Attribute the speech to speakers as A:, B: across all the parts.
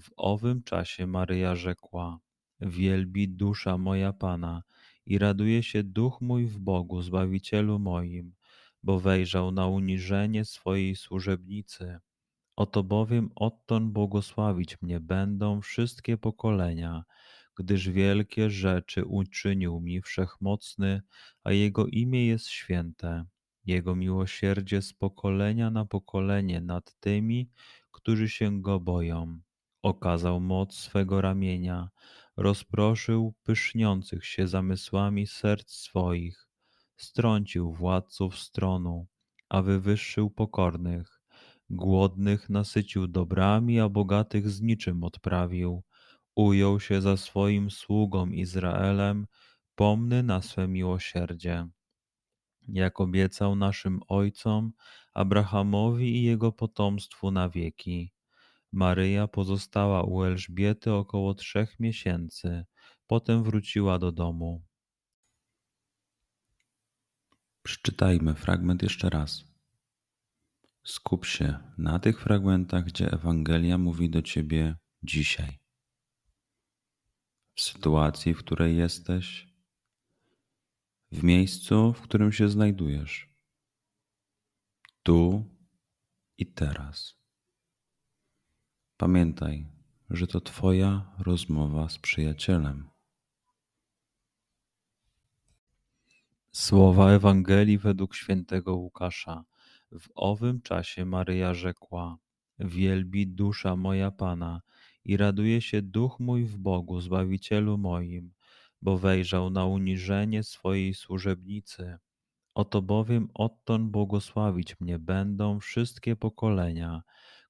A: W owym czasie Maryja rzekła: Wielbi dusza moja Pana i raduje się duch mój w Bogu, Zbawicielu moim, bo wejrzał na uniżenie swojej służebnicy. Oto bowiem odtąd błogosławić mnie będą wszystkie pokolenia, gdyż wielkie rzeczy uczynił mi wszechmocny, a jego imię jest święte. Jego miłosierdzie z pokolenia na pokolenie nad tymi, którzy się go boją okazał moc swego ramienia, rozproszył pyszniących się zamysłami serc swoich, strącił władców stronu, a wywyższył pokornych, głodnych nasycił dobrami, a bogatych z niczym odprawił. Ujął się za swoim sługą Izraelem, pomny na swe miłosierdzie. Jak obiecał naszym ojcom, Abrahamowi i jego potomstwu na wieki Maryja pozostała u Elżbiety około trzech miesięcy, potem wróciła do domu. Przeczytajmy fragment jeszcze raz. Skup się na tych fragmentach, gdzie Ewangelia mówi do ciebie dzisiaj. W sytuacji, w której jesteś, w miejscu, w którym się znajdujesz, tu i teraz. Pamiętaj, że to Twoja rozmowa z przyjacielem. Słowa Ewangelii według świętego Łukasza. W owym czasie Maryja rzekła: Wielbi dusza moja Pana i raduje się duch mój w Bogu, Zbawicielu moim, bo wejrzał na uniżenie swojej służebnicy. Oto bowiem odtąd błogosławić mnie będą wszystkie pokolenia,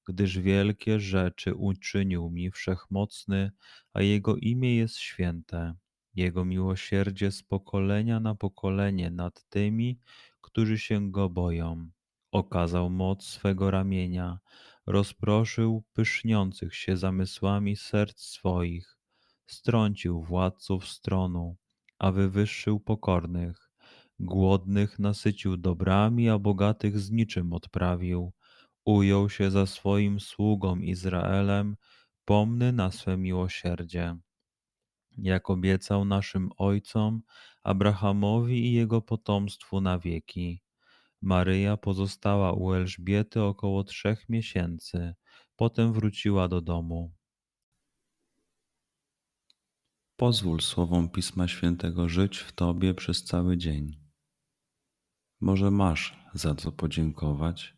A: gdyż wielkie rzeczy uczynił mi wszechmocny, a jego imię jest święte. Jego miłosierdzie z pokolenia na pokolenie nad tymi, którzy się go boją. Okazał moc swego ramienia, rozproszył pyszniących się zamysłami serc swoich, strącił władców stronu, a wywyższył pokornych, głodnych nasycił dobrami, a bogatych z niczym odprawił ujął się za swoim sługą Izraelem, pomny na swe miłosierdzie. Jak obiecał naszym ojcom, Abrahamowi i jego potomstwu na wieki. Maryja pozostała u Elżbiety około trzech miesięcy, potem wróciła do domu. Pozwól słowom Pisma Świętego żyć w Tobie przez cały dzień. Może masz za co podziękować,